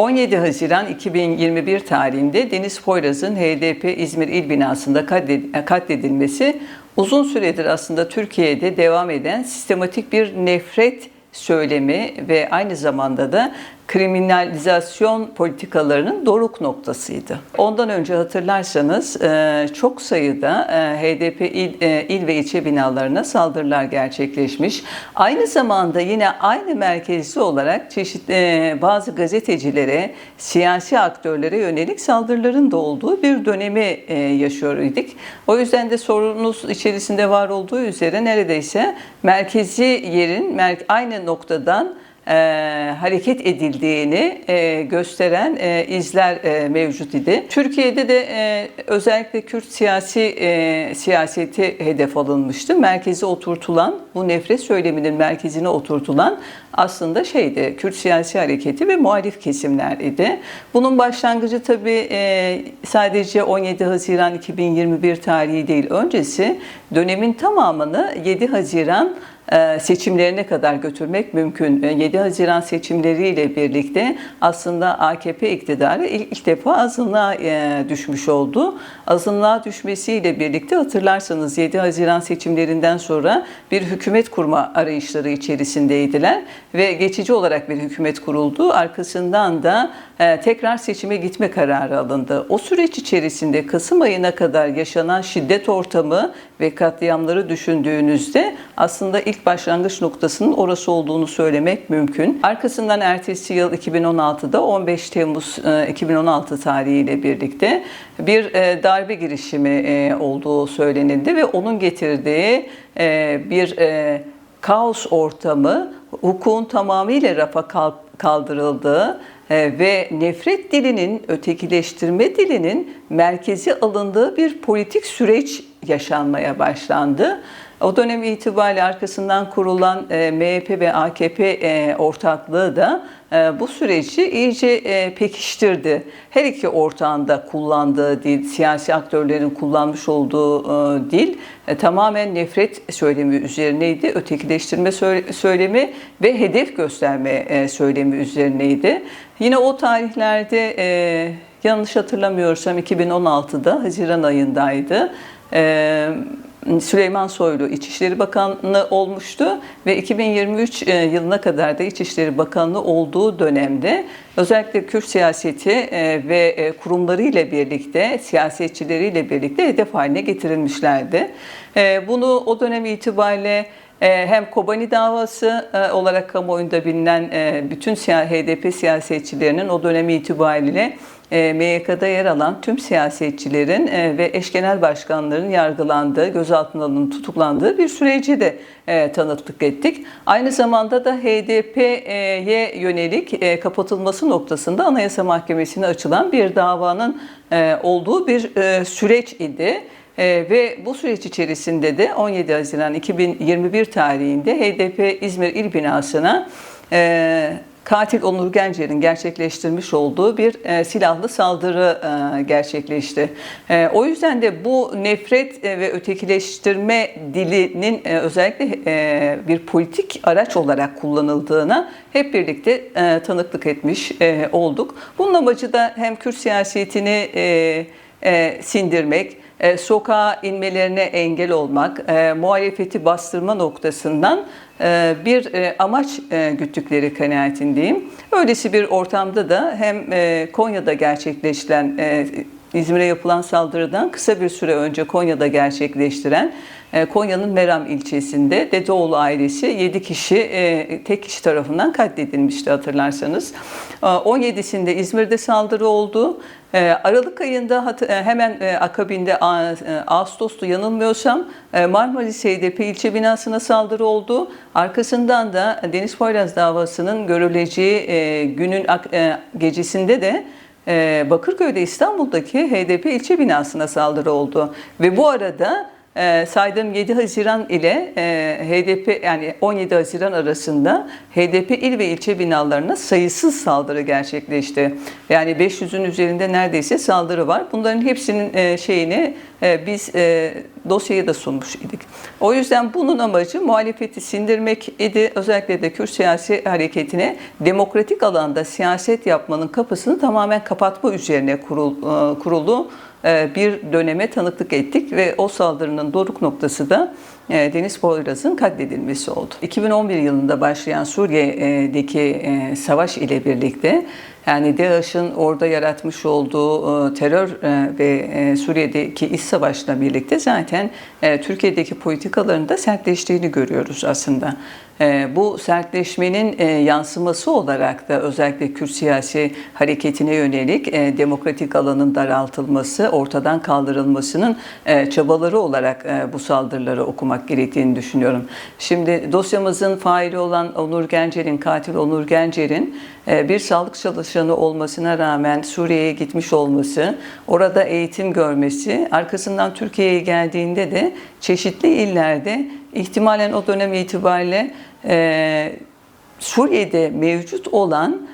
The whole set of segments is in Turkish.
17 Haziran 2021 tarihinde Deniz Poyraz'ın HDP İzmir İl binasında katled- katledilmesi uzun süredir aslında Türkiye'de devam eden sistematik bir nefret söylemi ve aynı zamanda da kriminalizasyon politikalarının doruk noktasıydı. Ondan önce hatırlarsanız e, çok sayıda e, HDP il, e, il ve ilçe binalarına saldırılar gerçekleşmiş. Aynı zamanda yine aynı merkezli olarak çeşitli bazı gazetecilere, siyasi aktörlere yönelik saldırıların da olduğu bir dönemi yaşıyor idik. O yüzden de sorunuz içerisinde var olduğu üzere neredeyse merkezi yerin aynı noktadan e, hareket edildiğini e, gösteren e, izler e, mevcut idi. Türkiye'de de e, özellikle Kürt siyasi e, siyaseti hedef alınmıştı. Merkeze oturtulan, bu nefret söyleminin merkezine oturtulan aslında şeydi, Kürt siyasi hareketi ve muhalif kesimler idi. Bunun başlangıcı tabii e, sadece 17 Haziran 2021 tarihi değil, öncesi dönemin tamamını 7 Haziran seçimlerine kadar götürmek mümkün. E, 7 Haziran seçimleriyle birlikte aslında AKP iktidarı ilk ilk defa azınlığa e, düşmüş oldu. Azınlığa düşmesiyle birlikte hatırlarsanız 7 Haziran seçimlerinden sonra bir hükümet kurma arayışları içerisindeydiler ve geçici olarak bir hükümet kuruldu. Arkasından da e, tekrar seçime gitme kararı alındı. O süreç içerisinde Kasım ayına kadar yaşanan şiddet ortamı ve katliamları düşündüğünüzde aslında ilk başlangıç noktasının orası olduğunu söylemek mümkün. Arkasından ertesi yıl 2016'da 15 Temmuz e, 2016 tarihiyle birlikte bir e, darbe girişimi e, olduğu söylenildi ve onun getirdiği e, bir e, kaos ortamı hukukun tamamıyla rafa kaldırıldığı ve nefret dilinin, ötekileştirme dilinin merkezi alındığı bir politik süreç yaşanmaya başlandı. O dönem itibariyle arkasından kurulan e, MHP ve AKP e, ortaklığı da e, bu süreci iyice pekiştirdi. Her iki ortağında kullandığı dil, siyasi aktörlerin kullanmış olduğu dil tamamen nefret söylemi üzerineydi. Ötekileştirme söyle- söylemi ve hedef gösterme söylemi üzerineydi. Yine o tarihlerde yanlış hatırlamıyorsam 2016'da Haziran ayındaydı. Süleyman Soylu İçişleri Bakanlığı olmuştu ve 2023 e, yılına kadar da İçişleri Bakanlığı olduğu dönemde özellikle Kürt siyaseti e, ve e, kurumlarıyla birlikte, siyasetçileriyle birlikte hedef haline getirilmişlerdi. Bunu o dönem itibariyle hem Kobani davası e, olarak kamuoyunda bilinen e, bütün HDP siyasetçilerinin o dönemi itibariyle e, MYK'da yer alan tüm siyasetçilerin ve eş genel başkanların yargılandığı, gözaltına alınıp tutuklandığı bir süreci de tanıklık ettik. Aynı zamanda da HDP'ye yönelik kapatılması noktasında Anayasa Mahkemesi'ne açılan bir davanın olduğu bir süreç idi. Ee, ve bu süreç içerisinde de 17 Haziran 2021 tarihinde HDP İzmir İl Binası'na e, katil Onur Gencer'in gerçekleştirmiş olduğu bir e, silahlı saldırı e, gerçekleşti. E, o yüzden de bu nefret e, ve ötekileştirme dilinin e, özellikle e, bir politik araç olarak kullanıldığına hep birlikte e, tanıklık etmiş e, olduk. Bunun amacı da hem Kürt siyasetini e, e, sindirmek, e, sokağa inmelerine engel olmak, e, muhalefeti bastırma noktasından e, bir e, amaç e, güttükleri kanaatindeyim. Öylesi bir ortamda da hem e, Konya'da gerçekleşilen e, İzmir'e yapılan saldırıdan kısa bir süre önce Konya'da gerçekleştiren Konya'nın Meram ilçesinde Dedeoğlu ailesi 7 kişi e, tek kişi tarafından katledilmişti hatırlarsanız. E, 17'sinde İzmir'de saldırı oldu. E, Aralık ayında e, hemen e, akabinde A- Ağustos'ta yanılmıyorsam Marmaris HDP ilçe binasına saldırı oldu. Arkasından da Deniz Poyraz davasının görüleceği günün gecesinde de Bakırköy'de İstanbul'daki HDP ilçe binasına saldırı oldu. Ve bu arada e, saydığım 7 Haziran ile e, HDP yani 17 Haziran arasında HDP il ve ilçe binalarına sayısız saldırı gerçekleşti. Yani 500'ün üzerinde neredeyse saldırı var. Bunların hepsinin e, şeyini e, biz e, dosyayı da sunmuş idik. O yüzden bunun amacı muhalefeti sindirmek idi. Özellikle de Kürt siyasi hareketine demokratik alanda siyaset yapmanın kapısını tamamen kapatma üzerine kurul, e, kurulu e, bir döneme tanıklık ettik ve o saldırının doruk noktası da e, Deniz Poyraz'ın katledilmesi oldu. 2011 yılında başlayan Suriye'deki e, savaş ile birlikte yani DAEŞ'in orada yaratmış olduğu e, terör e, ve e, Suriye'deki iç savaşla birlikte zaten Türkiye'deki politikaların da sertleştiğini görüyoruz aslında. Bu sertleşmenin yansıması olarak da özellikle Kürt siyasi hareketine yönelik demokratik alanın daraltılması, ortadan kaldırılmasının çabaları olarak bu saldırıları okumak gerektiğini düşünüyorum. Şimdi dosyamızın faili olan Onur Gencer'in, katil Onur Gencer'in bir sağlık çalışanı olmasına rağmen Suriye'ye gitmiş olması, orada eğitim görmesi, arkasından Türkiye'ye geldiğinde de çeşitli illerde ihtimalen o dönem itibariyle e, Suriye'de mevcut olan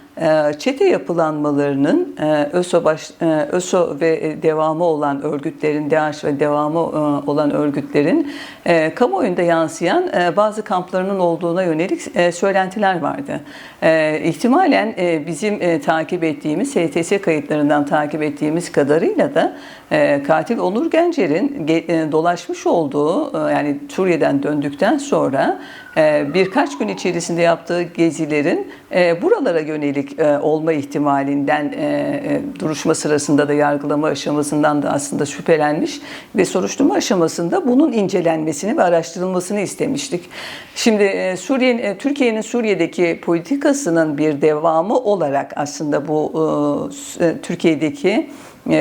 çete yapılanmalarının e, ÖSO, baş, e, ÖSO ve devamı olan örgütlerin, DAEŞ ve devamı e, olan örgütlerin e, kamuoyunda yansıyan e, bazı kamplarının olduğuna yönelik e, söylentiler vardı. E, ihtimalen e, bizim e, takip ettiğimiz, STS kayıtlarından takip ettiğimiz kadarıyla da e, katil Onur Gencer'in ge- e, dolaşmış olduğu, e, yani Suriye'den döndükten sonra e, birkaç gün içerisinde yaptığı gezilerin e, buralara yönelik e, olma ihtimalinden e, duruşma sırasında da yargılama aşamasından da aslında şüphelenmiş ve soruşturma aşamasında bunun incelenmesini ve araştırılmasını istemiştik. Şimdi Suriye, Türkiye'nin Suriye'deki politikasının bir devamı olarak aslında bu Türkiye'deki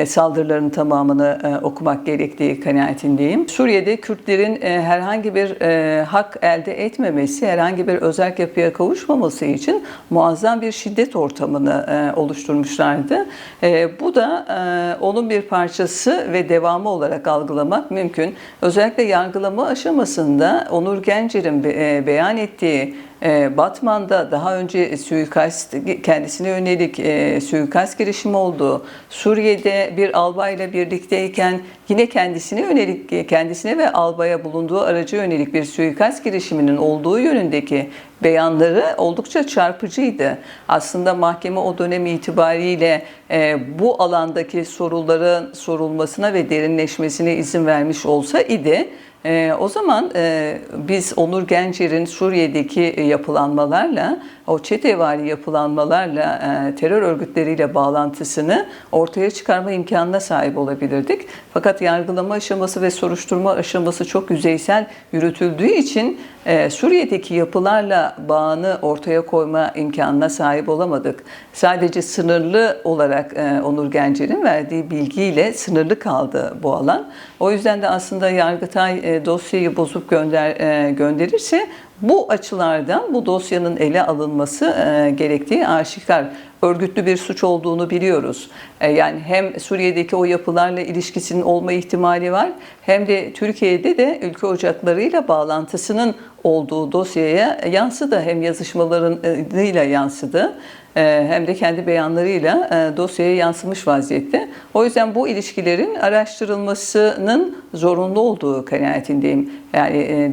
saldırıların tamamını e, okumak gerektiği kanaatindeyim. Suriye'de Kürtlerin e, herhangi bir e, hak elde etmemesi, herhangi bir özel yapıya kavuşmaması için muazzam bir şiddet ortamını e, oluşturmuşlardı. E, bu da e, onun bir parçası ve devamı olarak algılamak mümkün. Özellikle yargılama aşamasında Onur Gencer'in be- e, beyan ettiği e, Batman'da daha önce suikast kendisine yönelik e, suikast girişimi oldu. Suriye'de bir albayla birlikteyken yine kendisine yönelik kendisine ve albaya bulunduğu araca yönelik bir suikast girişiminin olduğu yönündeki beyanları oldukça çarpıcıydı. Aslında mahkeme o dönem itibariyle e, bu alandaki soruların sorulmasına ve derinleşmesine izin vermiş olsa idi. E, o zaman e, biz Onur Gencer'in Suriye'deki yapılanmalarla, o çetevari yapılanmalarla, e, terör örgütleriyle bağlantısını ortaya çıkarma imkanına sahip olabilirdik. Fakat yargılama aşaması ve soruşturma aşaması çok yüzeysel yürütüldüğü için e, Suriye'deki yapılarla bağını ortaya koyma imkanına sahip olamadık. Sadece sınırlı olarak e, Onur Gencer'in verdiği bilgiyle sınırlı kaldı bu alan. O yüzden de aslında Yargıtay dosyayı bozup gönder gönderirse bu açılardan bu dosyanın ele alınması e, gerektiği aşikar. Örgütlü bir suç olduğunu biliyoruz. E, yani hem Suriye'deki o yapılarla ilişkisinin olma ihtimali var hem de Türkiye'de de ülke ocaklarıyla bağlantısının olduğu dosyaya yansıdı. Hem yazışmalarıyla yansıdı e, hem de kendi beyanlarıyla e, dosyaya yansımış vaziyette. O yüzden bu ilişkilerin araştırılmasının zorunlu olduğu kanaatindeyim. Yani e,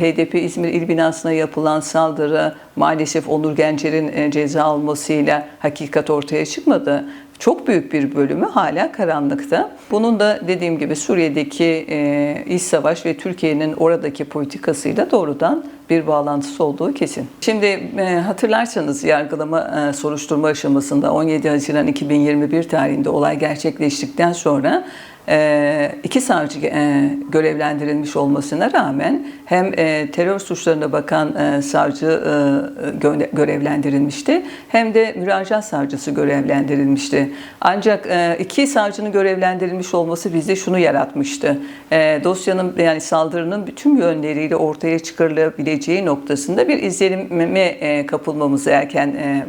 HDP İzmir İl Binası'na yapılan saldırı maalesef Onur Gencer'in ceza almasıyla hakikat ortaya çıkmadı çok büyük bir bölümü hala karanlıkta. Bunun da dediğim gibi Suriye'deki e, iç savaş ve Türkiye'nin oradaki politikasıyla doğrudan bir bağlantısı olduğu kesin. Şimdi e, hatırlarsanız yargılama e, soruşturma aşamasında 17 Haziran 2021 tarihinde olay gerçekleştikten sonra iki savcı e, görevlendirilmiş olmasına rağmen hem e, terör suçlarına bakan e, savcı e, gö- görevlendirilmişti hem de müracaat savcısı görevlendirilmişti. Ancak e, iki savcının görevlendirilmiş olması bizde şunu yaratmıştı. E, dosyanın yani saldırının bütün yönleriyle ortaya çıkarılabileceği noktasında bir izlenime e, kapılmamızı erken e,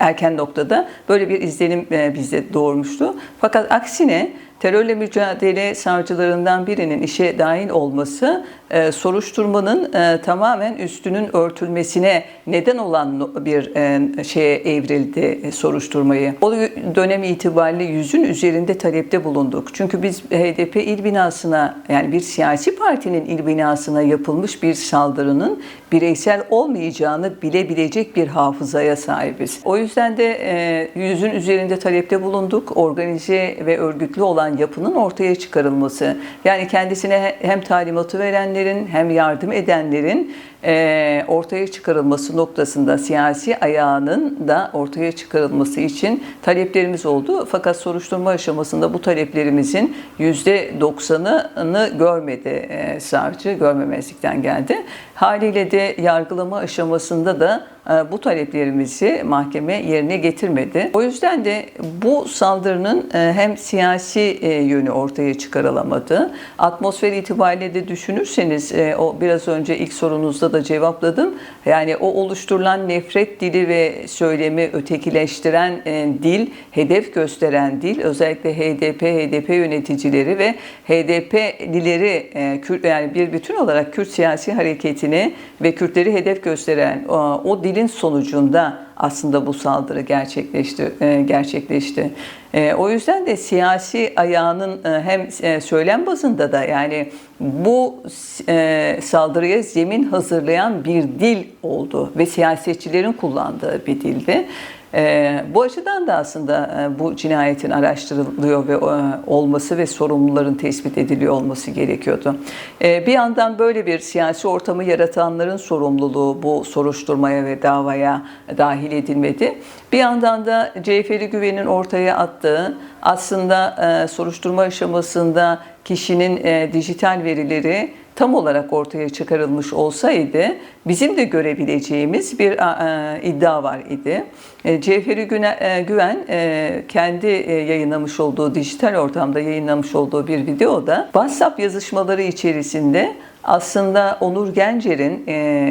erken noktada böyle bir izlenim e, bizde doğurmuştu. Fakat aksine terörle mücadele savcılarından birinin işe dahil olması e, soruşturmanın e, tamamen üstünün örtülmesine neden olan bir e, şeye evrildi soruşturmayı. O dönem itibariyle yüzün üzerinde talepte bulunduk. Çünkü biz HDP il binasına yani bir siyasi partinin il binasına yapılmış bir saldırının bireysel olmayacağını bilebilecek bir hafızaya sahibiz. O yüzden de e, yüzün üzerinde talepte bulunduk. Organize ve örgütlü olan yapının ortaya çıkarılması. Yani kendisine hem talimatı verenlerin hem yardım edenlerin e, ortaya çıkarılması noktasında siyasi ayağının da ortaya çıkarılması için taleplerimiz oldu. Fakat soruşturma aşamasında bu taleplerimizin %90'ını görmedi e, savcı, görmemezlikten geldi. Haliyle de yargılama aşamasında da bu taleplerimizi mahkeme yerine getirmedi. O yüzden de bu saldırının e, hem siyasi e, yönü ortaya çıkarılamadı. Atmosfer itibariyle de düşünürseniz e, o biraz önce ilk sorunuzda da cevapladım. Yani o oluşturulan nefret dili ve söylemi ötekileştiren e, dil, hedef gösteren dil özellikle HDP, HDP yöneticileri ve HDP'lileri e, yani bir bütün olarak Kürt siyasi hareketini ve Kürtleri hedef gösteren o, o dilin sonucunda aslında bu saldırı gerçekleşti. e, gerçekleşti. E, O yüzden de siyasi ayağının e, hem söylem bazında da yani bu saldırıya zemin hazırlayan bir dil oldu ve siyasetçilerin kullandığı bir dildi. E, bu açıdan da aslında e, bu cinayetin araştırılıyor ve e, olması ve sorumluların tespit ediliyor olması gerekiyordu. E, bir yandan böyle bir siyasi ortamı yaratanların sorumluluğu bu soruşturmaya ve davaya dahil edilmedi. Bir yandan da Ceyferi Güven'in ortaya attığı aslında e, soruşturma aşamasında kişinin e, dijital verileri tam olarak ortaya çıkarılmış olsaydı bizim de görebileceğimiz bir iddia var idi. E, Cevheri e, Güven e, kendi yayınlamış olduğu dijital ortamda yayınlamış olduğu bir videoda WhatsApp yazışmaları içerisinde aslında Onur Gencer'in,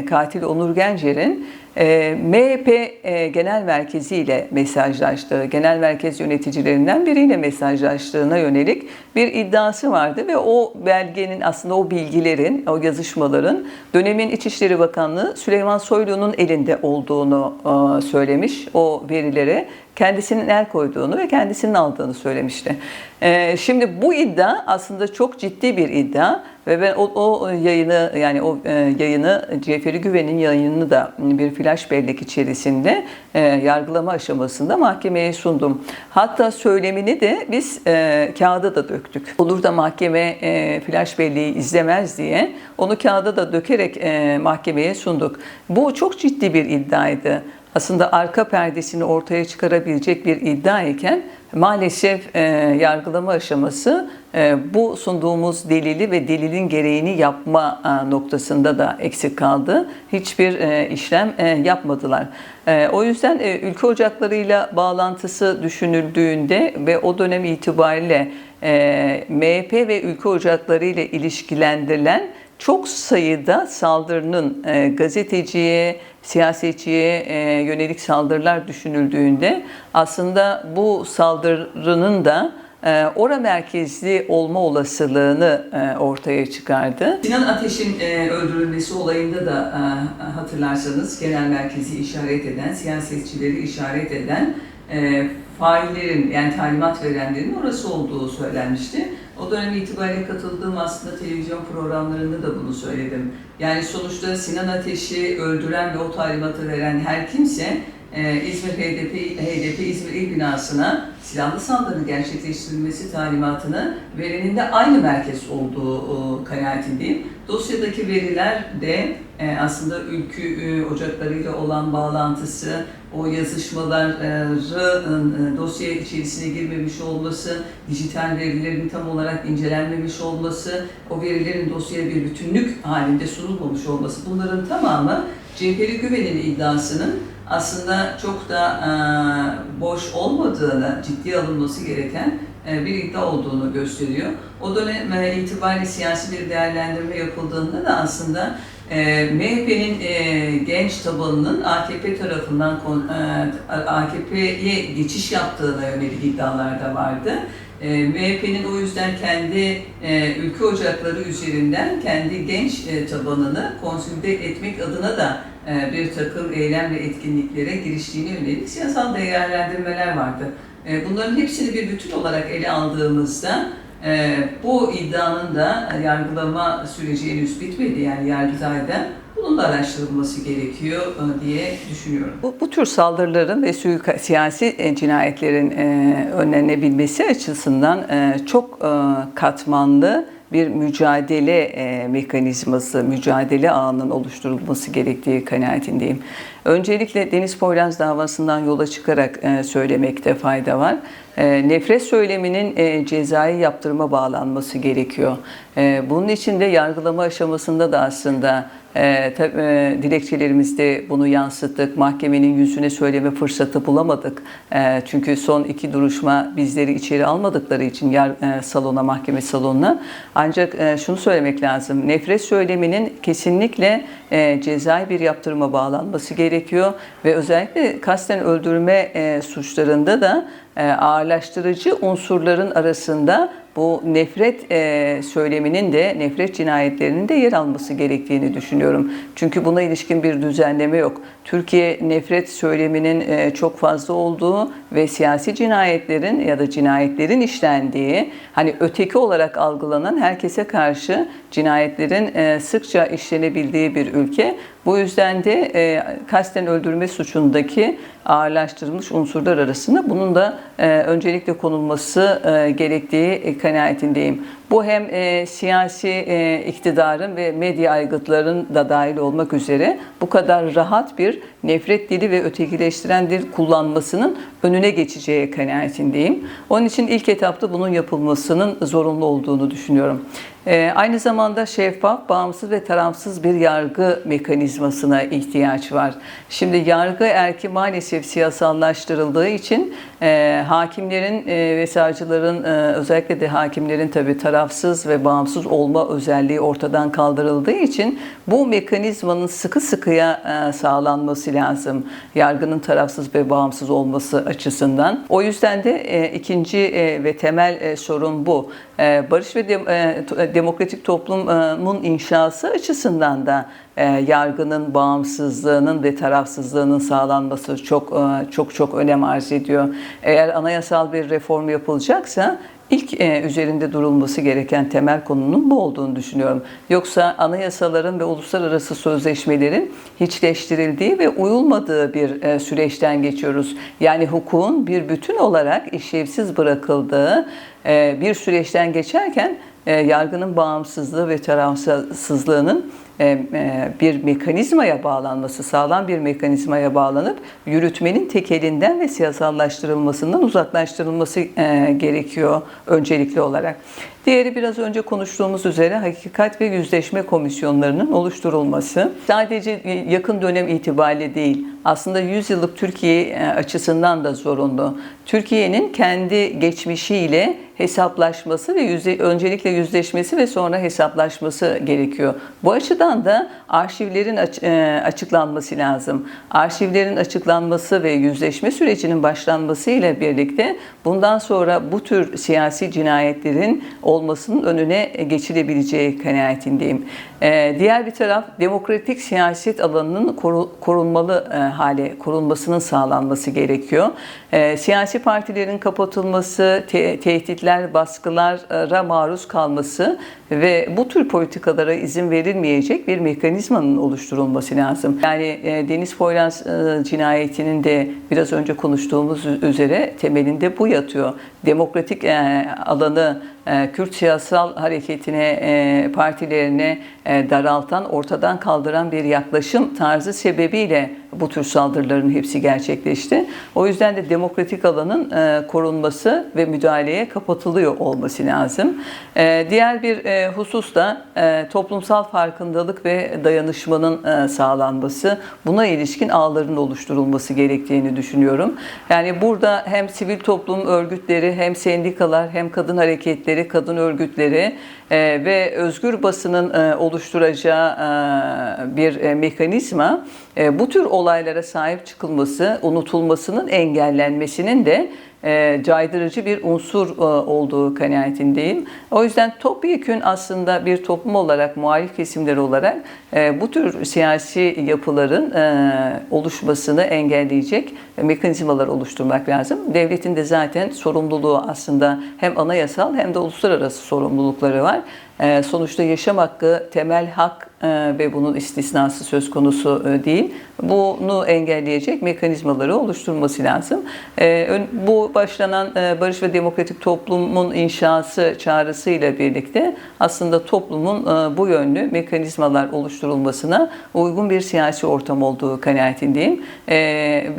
katil Onur Gencer'in e, MHP e, Genel Merkezi ile mesajlaştığı, genel merkez yöneticilerinden biriyle mesajlaştığına yönelik bir iddiası vardı ve o belgenin aslında o bilgilerin, o yazışmaların dönemin İçişleri Bakanlığı Süleyman Soylu'nun elinde olduğunu e, söylemiş o verilere kendisinin el koyduğunu ve kendisinin aldığını söylemişti. E, Şimdi bu iddia aslında çok ciddi bir iddia ve ben o, o yayını yani o e, yayını Cevheri Güven'in yayınını da bir flash bellek içerisinde e, yargılama aşamasında mahkemeye sundum. Hatta söylemini de biz e, kağıda da döktük. Olur da mahkeme e, flash belleği izlemez diye onu kağıda da dökerek e, mahkemeye sunduk. Bu çok ciddi bir iddiaydı aslında arka perdesini ortaya çıkarabilecek bir iddia iken maalesef e, yargılama aşaması e, bu sunduğumuz delili ve delilin gereğini yapma e, noktasında da eksik kaldı. Hiçbir e, işlem e, yapmadılar. E, o yüzden e, ülke ocaklarıyla bağlantısı düşünüldüğünde ve o dönem itibariyle e, MHP ve ülke ocakları ile ilişkilendirilen çok sayıda saldırının e, gazeteciye, siyasetçiye e, yönelik saldırılar düşünüldüğünde aslında bu saldırının da e, ora merkezli olma olasılığını e, ortaya çıkardı. Sinan Ateş'in e, öldürülmesi olayında da e, hatırlarsanız genel merkezi işaret eden, siyasetçileri işaret eden e, faillerin yani talimat verenlerin orası olduğu söylenmişti. O dönem itibariyle katıldığım aslında televizyon programlarında da bunu söyledim. Yani sonuçta Sinan Ateş'i öldüren ve o talimatı veren her kimse e, İzmir HDP, HDP İzmir İl Binası'na silahlı saldırı gerçekleştirilmesi talimatını verenin de aynı merkez olduğu e, kanaatindeyim. Dosyadaki veriler de e, aslında ülkü e, ocaklarıyla olan bağlantısı, o yazışmaların e, dosya içerisine girmemiş olması, dijital verilerin tam olarak incelenmemiş olması, o verilerin dosyaya bir bütünlük halinde sunulmamış olması bunların tamamı Cevheri Güven'in iddiasının aslında çok da e, boş olmadığını, ciddiye alınması gereken e, bir iddia olduğunu gösteriyor. O dönem e, itibariyle siyasi bir değerlendirme yapıldığında da aslında e, MHP'nin genç tabanının AKP tarafından AKP'ye geçiş yaptığına yönelik iddialar da vardı. MHP'nin o yüzden kendi ülke ocakları üzerinden kendi genç tabanını konsolide etmek adına da bir takım eylem ve etkinliklere giriştiğine yönelik siyasal değerlendirmeler vardı. E, bunların hepsini bir bütün olarak ele aldığımızda e, bu iddianın da yargılama süreci henüz bitmedi yani Yargıtay'da bunun da araştırılması gerekiyor e, diye düşünüyorum. Bu, bu tür saldırıların ve suika- siyasi e, cinayetlerin e, önlenebilmesi açısından e, çok e, katmanlı bir mücadele e, mekanizması, mücadele ağının oluşturulması gerektiği kanaatindeyim. Öncelikle Deniz Poyraz davasından yola çıkarak e, söylemekte fayda var. E, nefret söyleminin e, cezai yaptırıma bağlanması gerekiyor. E, bunun için de yargılama aşamasında da aslında e, tab- e, dilekçelerimizde bunu yansıttık. Mahkemenin yüzüne söyleme fırsatı bulamadık. E, çünkü son iki duruşma bizleri içeri almadıkları için yar, e, salona, mahkeme salonuna. Ancak e, şunu söylemek lazım. Nefret söyleminin kesinlikle e, cezai bir yaptırıma bağlanması gerekiyor ve özellikle kasten öldürme e, suçlarında da e, ağırlaştırıcı unsurların arasında bu nefret e, söyleminin de nefret cinayetlerinin de yer alması gerektiğini düşünüyorum. Çünkü buna ilişkin bir düzenleme yok. Türkiye nefret söyleminin e, çok fazla olduğu ve siyasi cinayetlerin ya da cinayetlerin işlendiği, hani öteki olarak algılanan herkese karşı cinayetlerin e, sıkça işlenebildiği bir ülke. Bu yüzden de e, kasten öldürme suçundaki ağırlaştırılmış unsurlar arasında bunun da öncelikle konulması gerektiği kanaatindeyim. Bu hem siyasi iktidarın ve medya aygıtların da dahil olmak üzere bu kadar rahat bir nefret dili ve ötekileştiren dil kullanmasının önüne geçeceği kanaatindeyim. Onun için ilk etapta bunun yapılmasının zorunlu olduğunu düşünüyorum. E, aynı zamanda şeffaf, bağımsız ve tarafsız bir yargı mekanizmasına ihtiyaç var. Şimdi yargı erki maalesef siyasallaştırıldığı için e, hakimlerin e, ve savcıların e, özellikle de hakimlerin tabii tarafsız ve bağımsız olma özelliği ortadan kaldırıldığı için bu mekanizmanın sıkı sıkıya e, sağlanması lazım. Yargının tarafsız ve bağımsız olması açısından. O yüzden de e, ikinci e, ve temel e, sorun bu. E, barış ve dem- e, to- demokratik toplumun inşası açısından da e, yargının bağımsızlığının ve tarafsızlığının sağlanması çok e, çok çok önem arz ediyor. Eğer anayasal bir reform yapılacaksa ilk e, üzerinde durulması gereken temel konunun bu olduğunu düşünüyorum. Yoksa anayasaların ve uluslararası sözleşmelerin hiçleştirildiği ve uyulmadığı bir e, süreçten geçiyoruz. Yani hukukun bir bütün olarak işlevsiz bırakıldığı e, bir süreçten geçerken e, yargının bağımsızlığı ve tarafsızlığının bir mekanizmaya bağlanması, sağlam bir mekanizmaya bağlanıp yürütmenin tek elinden ve siyasallaştırılmasından uzaklaştırılması e, gerekiyor öncelikli olarak. Diğeri biraz önce konuştuğumuz üzere hakikat ve yüzleşme komisyonlarının oluşturulması. Sadece yakın dönem itibariyle değil, aslında 100 yıllık Türkiye e, açısından da zorunlu. Türkiye'nin kendi geçmişiyle hesaplaşması ve yüze, öncelikle yüzleşmesi ve sonra hesaplaşması gerekiyor. Bu açıdan da arşivlerin aç, e, açıklanması lazım. Arşivlerin açıklanması ve yüzleşme sürecinin başlanması ile birlikte bundan sonra bu tür siyasi cinayetlerin olmasının önüne geçilebileceği kanaatindeyim. E, diğer bir taraf demokratik siyaset alanının koru, korunmalı e, hale korunmasının sağlanması gerekiyor. E, siyasi partilerin kapatılması, te- tehditler, baskılara maruz kalması ve bu tür politikalara izin verilmeyecek bir mekanizmanın oluşturulması lazım. Yani e, Deniz Poyraz e, cinayetinin de biraz önce konuştuğumuz üzere temelinde bu yatıyor. Demokratik e, alanı Kürt siyasal hareketine, partilerine daraltan, ortadan kaldıran bir yaklaşım tarzı sebebiyle bu tür saldırıların hepsi gerçekleşti. O yüzden de demokratik alanın e, korunması ve müdahaleye kapatılıyor olması lazım. E, diğer bir e, husus da toplumsal farkındalık ve dayanışmanın sağlanması. Buna ilişkin ağların oluşturulması gerektiğini düşünüyorum. Yani burada hem sivil toplum örgütleri, hem sendikalar, hem kadın hareketleri, kadın örgütleri ve özgür basının oluşturacağı bir mekanizma bu tür olaylara sahip çıkılması, unutulmasının engellenmesinin de e, caydırıcı bir unsur e, olduğu kanaatindeyim. O yüzden topyekün aslında bir toplum olarak, muhalif kesimler olarak e, bu tür siyasi yapıların e, oluşmasını engelleyecek mekanizmalar oluşturmak lazım. Devletin de zaten sorumluluğu aslında hem anayasal hem de uluslararası sorumlulukları var. E, sonuçta yaşam hakkı temel hak e, ve bunun istisnası söz konusu e, değil. Bunu engelleyecek mekanizmaları oluşturması lazım. E, Bu başlanan e, barış ve demokratik toplumun inşası çağrısıyla birlikte aslında toplumun e, bu yönlü mekanizmalar oluşturulmasına uygun bir siyasi ortam olduğu kanaatindeyim. E,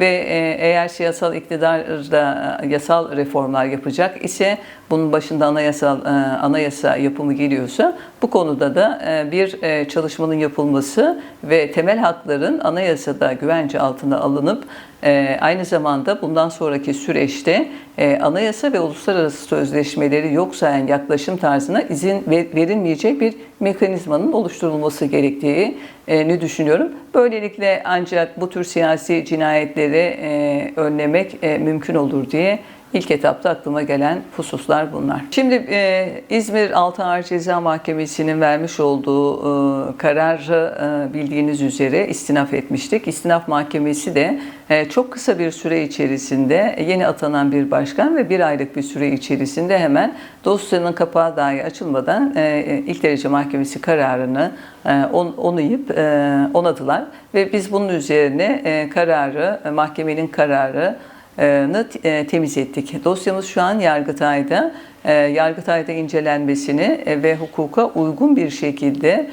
Ve e, eğer siyasal iktidar da e, yasal reformlar yapacak ise bunun başında anayasal e, anayasa yapımı geliyorsa bu konuda da e, bir e, çalışmanın yapılması ve temel hakların anayasada güvence altına alınıp aynı zamanda bundan sonraki süreçte anayasa ve uluslararası sözleşmeleri yok sayan yaklaşım tarzına izin ve- verilmeyecek bir mekanizmanın oluşturulması gerektiğini düşünüyorum. Böylelikle ancak bu tür siyasi cinayetleri önlemek mümkün olur diye İlk etapta aklıma gelen hususlar bunlar. Şimdi e, İzmir 6 Ağır Ceza Mahkemesi'nin vermiş olduğu e, kararı e, bildiğiniz üzere istinaf etmiştik. İstinaf Mahkemesi de e, çok kısa bir süre içerisinde yeni atanan bir başkan ve bir aylık bir süre içerisinde hemen dosyanın kapağı dahi açılmadan e, ilk derece mahkemesi kararını e, on, onayıp e, onadılar ve biz bunun üzerine e, kararı, e, mahkemenin kararı e, temiz ettik. Dosyamız şu an Yargıtay'da. Yargıtay'da incelenmesini ve hukuka uygun bir şekilde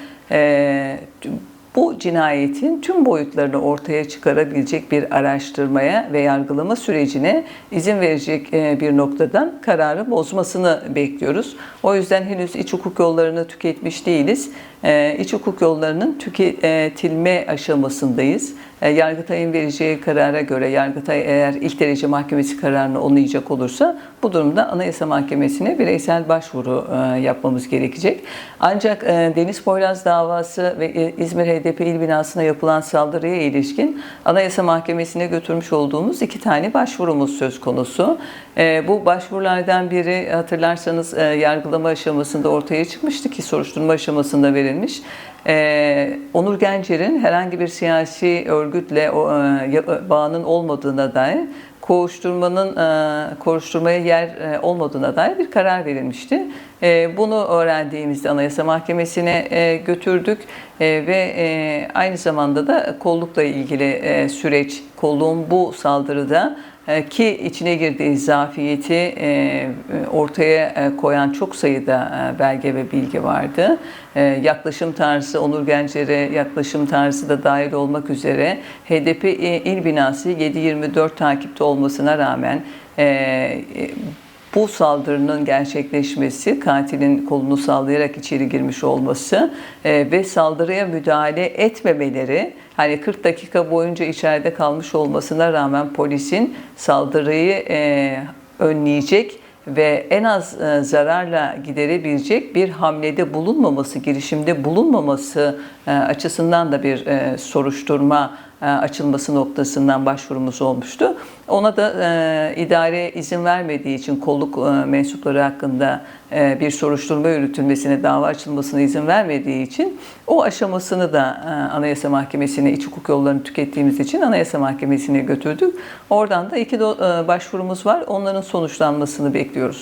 bu cinayetin tüm boyutlarını ortaya çıkarabilecek bir araştırmaya ve yargılama sürecine izin verecek bir noktadan kararı bozmasını bekliyoruz. O yüzden henüz iç hukuk yollarını tüketmiş değiliz. E, İç hukuk yollarının tüketilme aşamasındayız. E, Yargıtay'ın vereceği karara göre Yargıtay eğer ilk derece mahkemesi kararını onaylayacak olursa bu durumda Anayasa Mahkemesi'ne bireysel başvuru e, yapmamız gerekecek. Ancak e, Deniz Poyraz davası ve e, İzmir HDP il binasına yapılan saldırıya ilişkin Anayasa Mahkemesi'ne götürmüş olduğumuz iki tane başvurumuz söz konusu. Bu başvurulardan biri hatırlarsanız yargılama aşamasında ortaya çıkmıştı ki soruşturma aşamasında verilmiş. Ee, Onur Gencer'in herhangi bir siyasi örgütle o, e, ya- bağının olmadığına dair kovuşturmanın e, kovuşturmaya yer e, olmadığına dair bir karar verilmişti. E, Bunu öğrendiğimizde Anayasa Mahkemesi'ne e, götürdük E, ve e, aynı zamanda da kollukla ilgili e, süreç, kolluğun bu saldırıda e, ki içine girdiği zafiyeti e, ortaya e, koyan çok sayıda e, belge ve bilgi vardı. E, Yaklaşım tarzı, Onur Gencer'e yaklaşım tarzı da dahil olmak üzere HDP il binası 7-24 takipte olmasına rağmen e, e, bu saldırının gerçekleşmesi, katilin kolunu sallayarak içeri girmiş olması e, ve saldırıya müdahale etmemeleri, hani 40 dakika boyunca içeride kalmış olmasına rağmen polisin saldırıyı e, önleyecek ve en az e, zararla giderebilecek bir hamlede bulunmaması, girişimde bulunmaması e, açısından da bir e, soruşturma açılması noktasından başvurumuz olmuştu. Ona da e, idare izin vermediği için kolluk e, mensupları hakkında e, bir soruşturma yürütülmesine, dava açılmasına izin vermediği için o aşamasını da e, Anayasa Mahkemesi'ne, iç hukuk yollarını tükettiğimiz için Anayasa Mahkemesi'ne götürdük. Oradan da iki do- e, başvurumuz var. Onların sonuçlanmasını bekliyoruz.